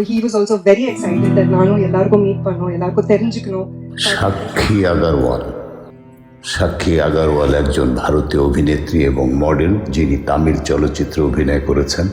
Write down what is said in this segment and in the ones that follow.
he was also very excited that நானும் எல்லாருக்கும் meet பண்ணணும் எல்லாருக்கும் தெரிஞ்சுக்கணும் সাক্ষী আগারওয়াল সাক্ষী আগারওয়াল একজন ভারতীয় অভিনেত্রী এবং মডেল যিনি তামিল চলচ্চিত্রে অভিনয় করেছেন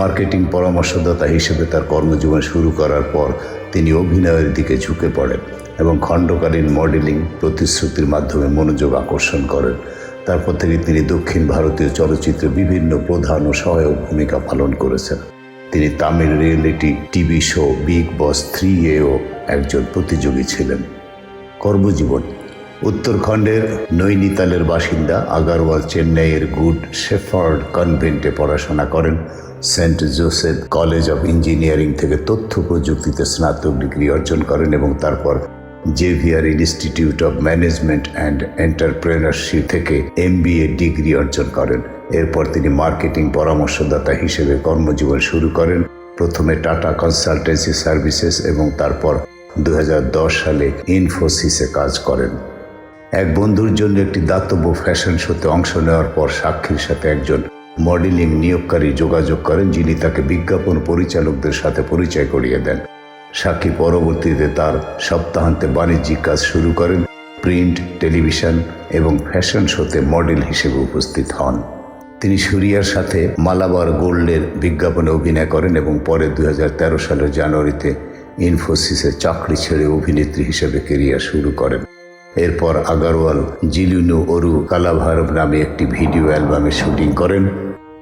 মার্কেটিং পরামর্শদাতা হিসেবে তার কর্মজীবন শুরু করার পর তিনি অভিনয়ের দিকে ঝুঁকে পড়েন এবং খণ্ডকালীন মডেলিং প্রতিশ্রুতির মাধ্যমে মনোযোগ আকর্ষণ করেন। তারপর থেকে তিনি দক্ষিণ ভারতীয় চলচ্চিত্রে বিভিন্ন প্রধান ও সহায়ক ভূমিকা পালন করেছেন। তিনি Tamil reality TV show, Big Boss, three এও একজন প্রতিযোগী ছিলেন। কর্মজীবন উত্তরাখণ্ডের নৈনিতালের বাসিন্দা আগারওয়াল চেন্নাইয়ের গুড শেফার্ড কনভেন্টে পড়াশোনা করেন Saint Joseph college of engineering থেকে তথ্য প্রযুক্তিতে স্নাতক ডিগ্রি অর্জন করেন এবং তারপর Xavier institute of management and entrepreneurship থেকে এমবিএ ডিগ্রি অর্জন করেন। এরপর তিনি মার্কেটিং পরামর্শদাতা হিসেবে কর্মজীবন শুরু করেন। প্রথমে টাটা কনসালটেন্সি সার্ভিসেস এবং তারপর দু হাজার দশ সালে ইনফোসিসে কাজ করেন। এক বন্ধুর জন্য একটি দাতব্য ফ্যাশন শোতে অংশ নেওয়ার পর সাক্ষীর সাথে একজন মডেলিং নিয়োগকারী যোগাযোগ করেন, যিনি তাকে বিজ্ঞাপন পরিচালকদের সাথে পরিচয় করিয়ে দেন। সাক্ষী পরবর্তীতে তার সপ্তাহান্তে বাণিজ্যিক কাজ শুরু করেন, প্রিন্ট, টেলিভিশন এবং ফ্যাশন শোতে মডেল হিসেবে উপস্থিত হন। তিনি সুরিয়ার সাথে মালাবার গোল্ডের বিজ্ঞাপনে অভিনয় করেন এবং পরে দু হাজার তেরো সালের জানুয়ারিতে ইনফোসিসে চাকরি ছেড়ে অভিনেত্রী হিসেবে কেরিয়ার শুরু করেন। এরপর আগারওয়াল জিলুনু অরু কালাভারব নামে একটি ভিডিও অ্যালবামে শুটিং করেন।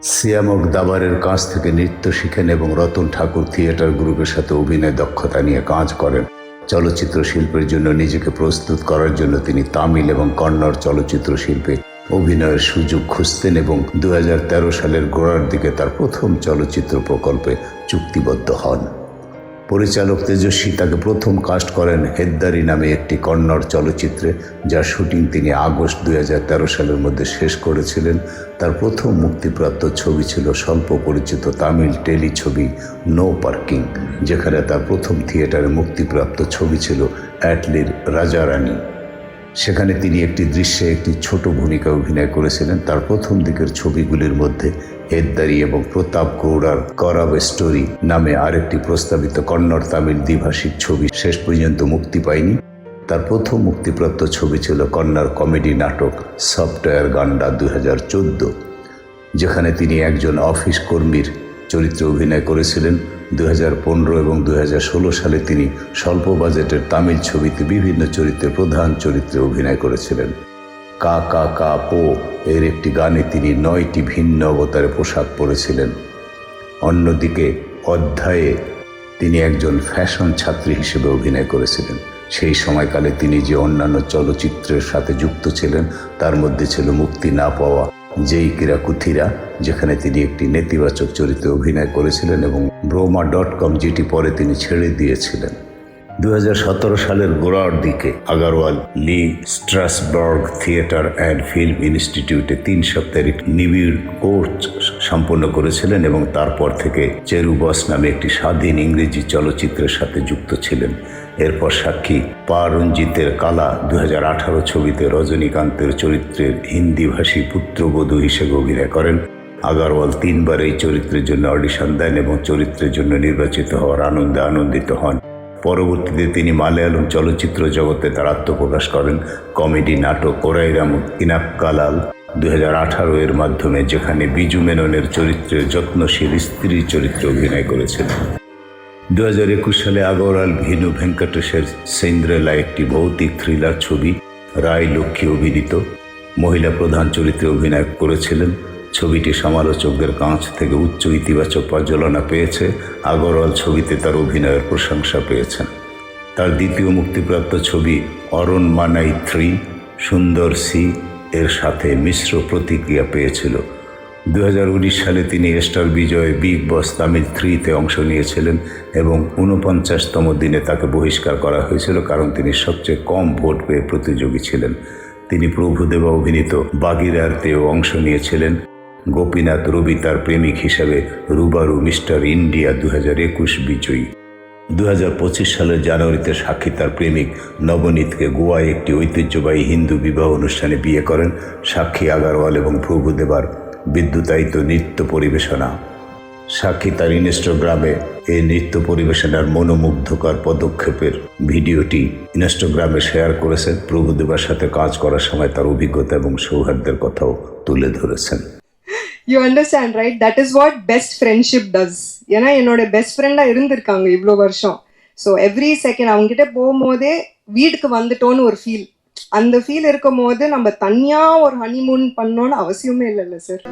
সিয়ামক দাবারের কাছ থেকে নৃত্য শিখেন এবং রতন ঠাকুর থিয়েটার গ্রুপের সাথে অভিনয় দক্ষতা নিয়ে কাজ করেন। চলচ্চিত্র শিল্পের জন্য নিজেকে প্রস্তুত করার জন্য তিনি তামিল এবং কন্নড় চলচ্চিত্র শিল্পে অভিনয়ের সুযোগ খুঁজতেন এবং দু হাজার তেরো সালের গোড়ার দিকে তার প্রথম চলচ্চিত্র প্রকল্পে চুক্তিবদ্ধ হন। পরিচালক তেজস্বী তাকে প্রথম কাস্ট করেন হেদ্দারি নামে একটি কন্নড় চলচ্চিত্রে, যার শুটিং তিনি আগস্ট দু হাজার তেরো সালের মধ্যে শেষ করেছিলেন। তার প্রথম মুক্তিপ্রাপ্ত ছবি ছিল স্বল্প পরিচিত তামিল টেলি ছবি নো পার্কিং, যেখানে তার প্রথম থিয়েটারে মুক্তিপ্রাপ্ত ছবি ছিল অ্যাটলির রাজারানী। সেখানে তিনি একটি দৃশ্যে একটি ছোট ভূমিকা অভিনয় করেছিলেন। তার প্রথম দিকের ছবিগুলির মধ্যে হেদ্দারি এবং প্রতাপ গৌড়ার করাব স্টোরি নামে আরেকটি প্রস্তাবিত কন্নড় তামিল দ্বিভাষিক ছবি শেষ পর্যন্ত মুক্তি পায়নি। তার প্রথম মুক্তিপ্রাপ্ত ছবি ছিল কন্নড় কমেডি নাটক সফটওয়্যার গান্ডা দু হাজার চোদ্দ, যেখানে তিনি একজন অফিস কর্মীর চরিত্রে অভিনয় করেছিলেন। দু হাজার পনেরো এবং দু হাজার ষোলো সালে তিনি স্বল্প বাজেটের তামিল ছবিতে বিভিন্ন চরিত্রে প্রধান চরিত্রে অভিনয় করেছিলেন। কা কা কা, পো এর একটি গানে তিনি নয়টি ভিন্ন অবতারে পোশাক পরেছিলেন। অন্যদিকে অধ্যায়ে তিনি একজন ফ্যাশন ছাত্রী হিসেবে অভিনয় করেছিলেন। সেই সময়কালে তিনি যে অন্যান্য চলচ্চিত্রের সাথে যুক্ত ছিলেন, তার মধ্যে ছিল মুক্তি না পাওয়া যেই কিরাকুথিরা, যেখানে তিনি একটি নেতিবাচক চরিত্রে অভিনয় করেছিলেন এবং ব্রোমা ডট কম, যেটি পরে তিনি ছেড়ে দিয়েছিলেন। দু হাজার সতেরো সালের গোড়ার দিকে Agarwal Lee Strasberg Theatre and Film ইনস্টিটিউটে তিন সপ্তাহের একটি নিবিড় কোর্স সম্পন্ন করেছিলেন এবং তারপর থেকে চেরুবস নামে একটি স্বাধীন ইংরেজি চলচ্চিত্রের সাথে যুক্ত ছিলেন। এরপর সাক্ষী পা রঞ্জিতের কালা দু হাজার আঠারো ছবিতে রজনীকান্তের চরিত্রের হিন্দিভাষী পুত্রবধূ হিসেবে অভিনয় করেন। আগারওয়াল তিনবার এই চরিত্রের জন্য অডিশন দেন এবং চরিত্রের জন্য নির্বাচিত হওয়ার আনন্দে আনন্দিত হন। পরবর্তীতে তিনি মালয়ালম চলচ্চিত্র জগতে তার আত্মপ্রকাশ করেন কমেডি নাটক কোরাইরাম ইনাক্কালাল দুই এর মাধ্যমে, যেখানে বিজু মেননের চরিত্রে যত্নশীল স্ত্রী চরিত্রে অভিনয় করেছিলেন। দু হাজার একুশ সালে আগরওয়াল ভিনু ভেঙ্কটেশের সেন্দ্রেলা একটি ভৌতিক থ্রিলার ছবি রায় লক্ষ্মী অভিনীত। মহিলা প্রধান চরিত্রে অভিনয় করেছিলেন ছবিটি সমালোচকদের কাছ থেকে উচ্চ ইতিবাচক পর্যালোচনা পেয়েছে। আগরওয়াল ছবিতে তার অভিনয়ের প্রশংসা পেয়েছেন। তার দ্বিতীয় মুক্তিপ্রাপ্ত ছবি অরণ মানাই থ্রি, সুন্দর সি এর সাথে মিশ্র প্রতিক্রিয়া পেয়েছিল। দু উনিশ সালে তিনি স্টার বিজয়ে বিগ বস তামিল থ্রিতে অংশ নিয়েছিলেন এবং উনপঞ্চাশতম দিনে তাকে বহিষ্কার করা হয়েছিল কারণ তিনি সবচেয়ে কম ভোট পেয়ে প্রতিযোগী ছিলেন। তিনি প্রভুদেবা অভিনীত বাগিরারতেও অংশ নিয়েছিলেন। গোপীনাথ রবি তার প্রেমিক হিসাবে রুবারু মিস্টার ইন্ডিয়া দু হাজার একুশ বিজয়ী। দু হাজার পঁচিশ সালের জানুয়ারিতে সাক্ষী তার প্রেমিক নবনীতকে গোয়ায় একটি ঐতিহ্যবাহী হিন্দু বিবাহ অনুষ্ঠানে বিয়ে করেন সাক্ষী আগারওয়াল এবং প্রভুদেবার বিদ্যুতায়িত নৃত্য পরিবেশনা। সাক্ষী তার ইনস্টাগ্রামে এই নৃত্য পরিবেশনার মনোমুগ্ধকর পদক্ষেপের ভিডিওটি ইনস্টাগ্রামে শেয়ার করেছেন। প্রভুদেবার সাথে কাজ করার সময় তার অভিজ্ঞতা এবং সৌহার্দ্যের কথাও তুলে ধরেছেন। You understand right that is what best friendship does ஏன்னா என்னோட பெஸ்ட் ஃப்ரெண்டாக இருந்திருக்காங்க இவ்வளோ வருஷம். ஸோ எவ்ரி செகண்ட் அவங்ககிட்ட போகும்போதே வீட்டுக்கு வந்துட்டோன்னு ஒரு ஃபீல் அந்த ஃபீல் இருக்கும் போது நம்ம தனியாக ஒரு ஹனிமூன் பண்ணோன்னு அவசியமே இல்லைல்ல சார்